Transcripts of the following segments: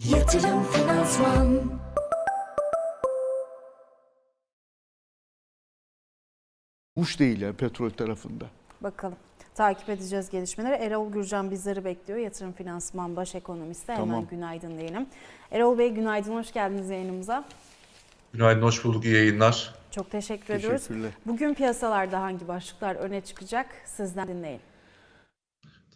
Yatırım Finansman Uç değil yani petrol tarafında. Bakalım. Takip edeceğiz gelişmeleri. Erol Gürcan bizleri bekliyor. Yatırım Finansman Baş Ekonomisti. Hemen Tamam. günaydın diyelim. Erol Bey günaydın, hoş geldiniz yayınımıza. Günaydın, hoş bulduk. İyi yayınlar. Çok teşekkür ediyoruz. Teşekkürler. Bugün piyasalarda hangi başlıklar öne çıkacak? Sizden dinleyin.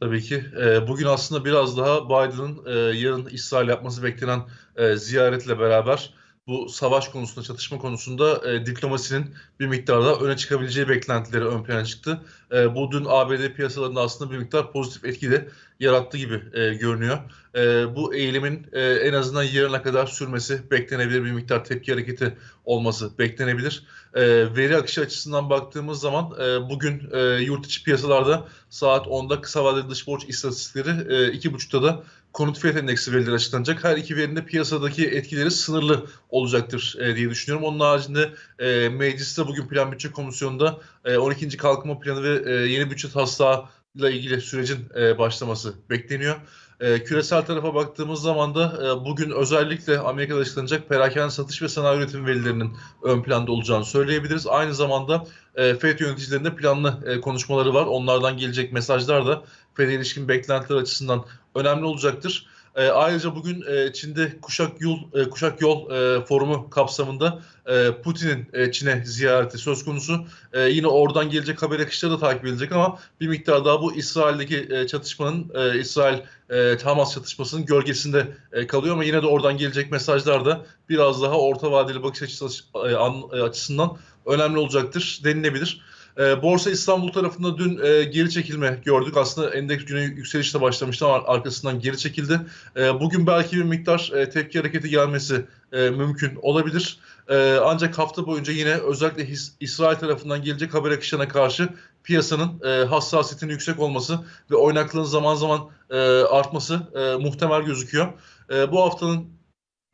Tabii ki. e, Bugün aslında biraz daha Biden'ın e, yarın İsrail yapması beklenen e, ziyaretle beraber bu savaş konusunda, çatışma konusunda e, diplomasinin bir miktar daha öne çıkabileceği beklentileri ön plana çıktı. E, Bu dün ABD piyasalarında aslında bir miktar pozitif etki de yarattı gibi e, görünüyor. E, Bu eğilimin e, en azından yarına kadar sürmesi beklenebilir. Bir miktar tepki hareketi olması beklenebilir. E, Veri akışı açısından baktığımız zaman e, bugün e, yurt içi piyasalarda saat 10'da kısa vadeli dış borç istatistikleri, e, 2.30'da da konut fiyat endeksi verileri açıklanacak. Her iki verinin de piyasadaki etkileri sınırlı olacaktır e, diye düşünüyorum. Onun haricinde e, mecliste bugün Plan Bütçe Komisyonu'nda e, 12. Kalkınma Planı ve e, yeni bütçe taslağıyla ilgili sürecin e, başlaması bekleniyor. E, küresel tarafa baktığımız zaman da e, bugün özellikle Amerika'da açıklanacak perakende satış ve sanayi üretim verilerinin ön planda olacağını söyleyebiliriz. Aynı zamanda e, FED yöneticilerinde planlı e, konuşmaları var. Onlardan gelecek mesajlar da FED'e ilişkin beklentiler açısından önemli olacaktır. E, ayrıca bugün e, Çin'de Kuşak Yol e, Kuşak Yol e, forumu kapsamında e, Putin'in e, Çin'e ziyareti söz konusu. E, yine oradan gelecek haber akışları da takip edilecek ama bir miktar daha bu İsrail'deki e, çatışmanın e, İsrail e, Hamas çatışmasının gölgesinde e, kalıyor ama yine de oradan gelecek mesajlar da biraz daha orta vadeli bakış açısı e, an- e, açısından önemli olacaktır denilebilir. E, Borsa İstanbul tarafında dün e, geri çekilme gördük. Aslında endeks güne yükselişle başlamıştı ama arkasından geri çekildi. E, bugün belki bir miktar e, tepki hareketi gelmesi e, mümkün olabilir. E, ancak hafta boyunca yine özellikle His- İsrail tarafından gelecek haber akışına karşı piyasanın e, hassasiyetinin yüksek olması ve oynaklığın zaman zaman e, artması e, muhtemel gözüküyor. E, bu haftanın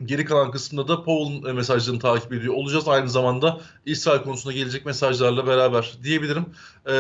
geri kalan kısmında da Powell'ın e, mesajlarını takip ediyor olacağız. Aynı zamanda İsrail konusunda gelecek mesajlarla beraber diyebilirim. E,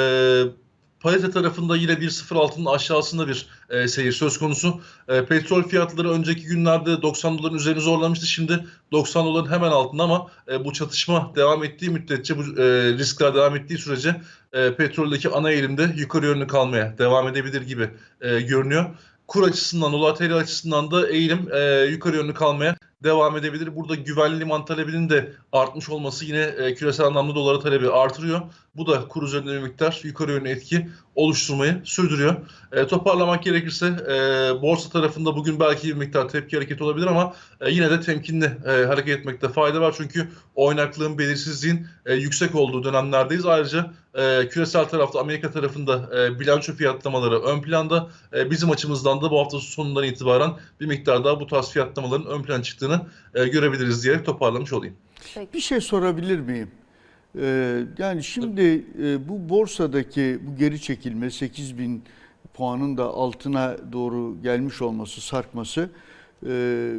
Parite tarafında yine 1.06'nın aşağısında bir e, seyir söz konusu. E, petrol fiyatları önceki günlerde 90 doların üzerini zorlamıştı. Şimdi 90 doların hemen altında ama e, bu çatışma devam ettiği müddetçe, bu e, riskler devam ettiği sürece e, petroldeki ana eğilimde yukarı yönlü kalmaya devam edebilir gibi e, görünüyor. Kur açısından, dolar TL açısından da eğilim e, yukarı yönlü kalmaya devam edebilir. Burada güvenli liman talebinin de artmış olması yine e, küresel anlamda dolara talebi artırıyor. Bu da kur üzerinde bir miktar yukarı yönlü etki oluşturmayı sürdürüyor. E, toparlamak gerekirse e, borsa tarafında bugün belki bir miktar tepki hareketi olabilir ama e, yine de temkinli e, hareket etmekte fayda var. Çünkü oynaklığın, belirsizliğin e, yüksek olduğu dönemlerdeyiz. Ayrıca e, küresel tarafta Amerika tarafında e, bilanço fiyatlamaları ön planda. E, bizim açımızdan da bu hafta sonundan itibaren bir miktar daha bu tarz fiyatlamaların ön plana çıktığını e, görebiliriz diyerek toparlamış olayım. Peki. Bir şey sorabilir miyim? Ee, yani şimdi e, bu borsadaki bu geri çekilme 8000 puanın da altına doğru gelmiş olması, sarkması e,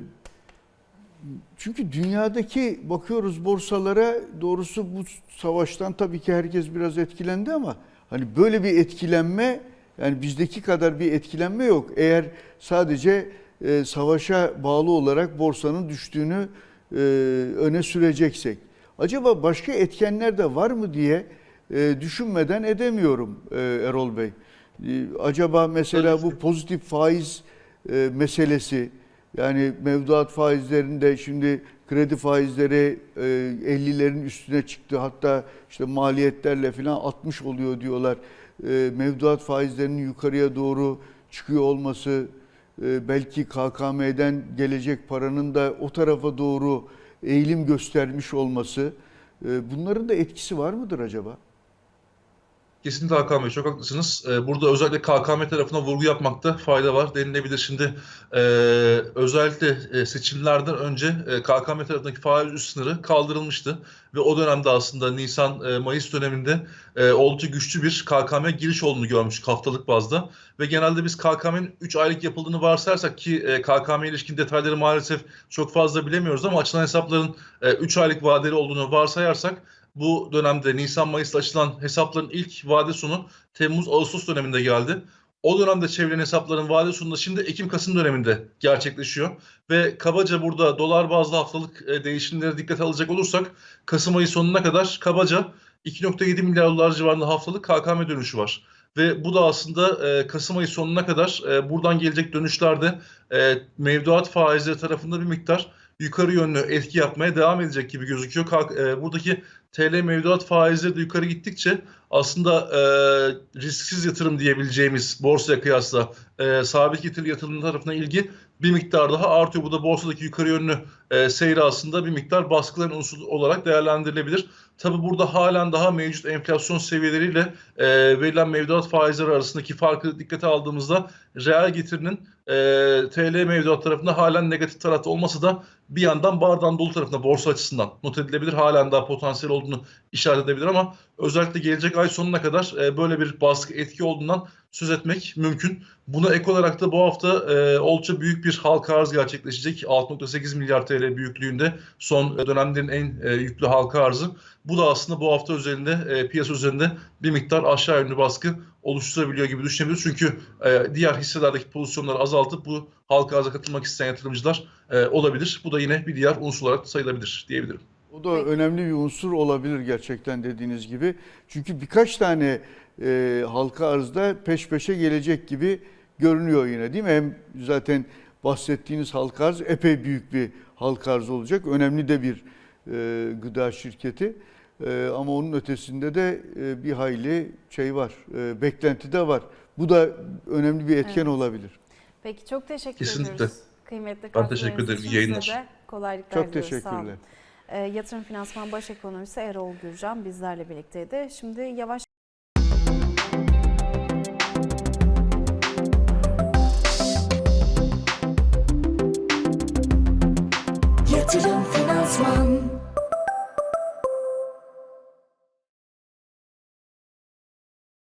çünkü dünyadaki bakıyoruz borsalara doğrusu bu savaştan tabii ki herkes biraz etkilendi ama hani böyle bir etkilenme yani bizdeki kadar bir etkilenme yok. Eğer sadece e, savaşa bağlı olarak borsanın düştüğünü e, öne süreceksek. Acaba başka etkenler de var mı diye e, düşünmeden edemiyorum e, Erol Bey. E, acaba mesela bu pozitif faiz e, meselesi yani mevduat faizlerinde şimdi kredi faizleri e, 50'lerin üstüne çıktı. Hatta işte maliyetlerle falan 60 oluyor diyorlar. E, mevduat faizlerinin yukarıya doğru çıkıyor olması belki KKM'den gelecek paranın da o tarafa doğru eğilim göstermiş olması e, bunların da etkisi var mıdır acaba? Kesinlikle Hakan çok haklısınız. Ee, Burada özellikle KKM tarafına vurgu yapmakta fayda var denilebilir. Şimdi e, özellikle e, seçimlerden önce e, KKM tarafındaki faiz üst sınırı kaldırılmıştı. Ve o dönemde aslında Nisan-Mayıs döneminde e, oldukça güçlü bir KKM giriş olduğunu görmüştük haftalık bazda. Ve genelde biz KKM'nin 3 aylık yapıldığını varsayarsak ki e, KKM ilişkin detayları maalesef çok fazla bilemiyoruz ama açılan hesapların 3 aylık vadeli olduğunu varsayarsak bu dönemde Nisan-Mayıs'ta açılan hesapların ilk vade sonu Temmuz-Ağustos döneminde geldi. o dönemde çevrilen hesapların vade sonunda şimdi Ekim-Kasım döneminde gerçekleşiyor. Ve kabaca burada dolar bazlı haftalık e, değişimleri dikkate alacak olursak Kasım ayı sonuna kadar kabaca 2.7 milyar dolar civarında haftalık KKM dönüşü var. Ve bu da aslında e, Kasım ayı sonuna kadar e, buradan gelecek dönüşlerde e, mevduat faizleri tarafında bir miktar yukarı yönlü etki yapmaya devam edecek gibi gözüküyor. Kalk- e, buradaki TL mevduat faizleri de yukarı gittikçe aslında e, risksiz yatırım diyebileceğimiz borsaya kıyasla e, sabit getiri yatırım tarafına ilgi bir miktar daha artıyor. Bu da borsadaki yukarı yönlü e, seyri aslında bir miktar baskıların unsuru olarak değerlendirilebilir. Tabi burada halen daha mevcut enflasyon seviyeleriyle e, verilen mevduat faizleri arasındaki farkı dikkate aldığımızda reel getirinin e, TL mevduat tarafında halen negatif tarafta olmasa da bir yandan bardağın dolu tarafında borsa açısından not edilebilir. Halen daha potansiyel olduğunu işaret edebilir ama özellikle gelecek ay sonuna kadar e, böyle bir baskı etki olduğundan söz etmek mümkün. Buna ek olarak da bu hafta e, oldukça büyük bir halka arz gerçekleşecek. 6.8 milyar TL büyüklüğünde son dönemlerin en e, yüklü halka arzı. Bu da aslında bu hafta üzerinde e, piyasa üzerinde bir miktar aşağı yönlü baskı oluşturabiliyor gibi düşünebiliriz. Çünkü e, diğer hisselerdeki pozisyonları azaltıp bu halka arza katılmak isteyen yatırımcılar e, olabilir. Bu da yine bir diğer unsur olarak sayılabilir diyebilirim. O da önemli bir unsur olabilir gerçekten dediğiniz gibi. Çünkü birkaç tane e, halka arzda peş peşe gelecek gibi görünüyor yine değil mi? Hem zaten bahsettiğiniz halka arz epey büyük bir halka arz olacak. Önemli de bir e, gıda şirketi. E, ama onun ötesinde de e, bir hayli şey var, e, beklenti de var. Bu da önemli bir etken Evet. olabilir. Peki çok teşekkür Kesinlikle. ediyoruz. Kıymetli Ben teşekkür ederim. İyi yayınlar. kolaylıklar Çok diliyoruz. Teşekkürler. Ee, Yatırım Finansman Baş Ekonomisi Erol Gürcan bizlerle birlikteydi. Şimdi yavaş Yatırım Finansman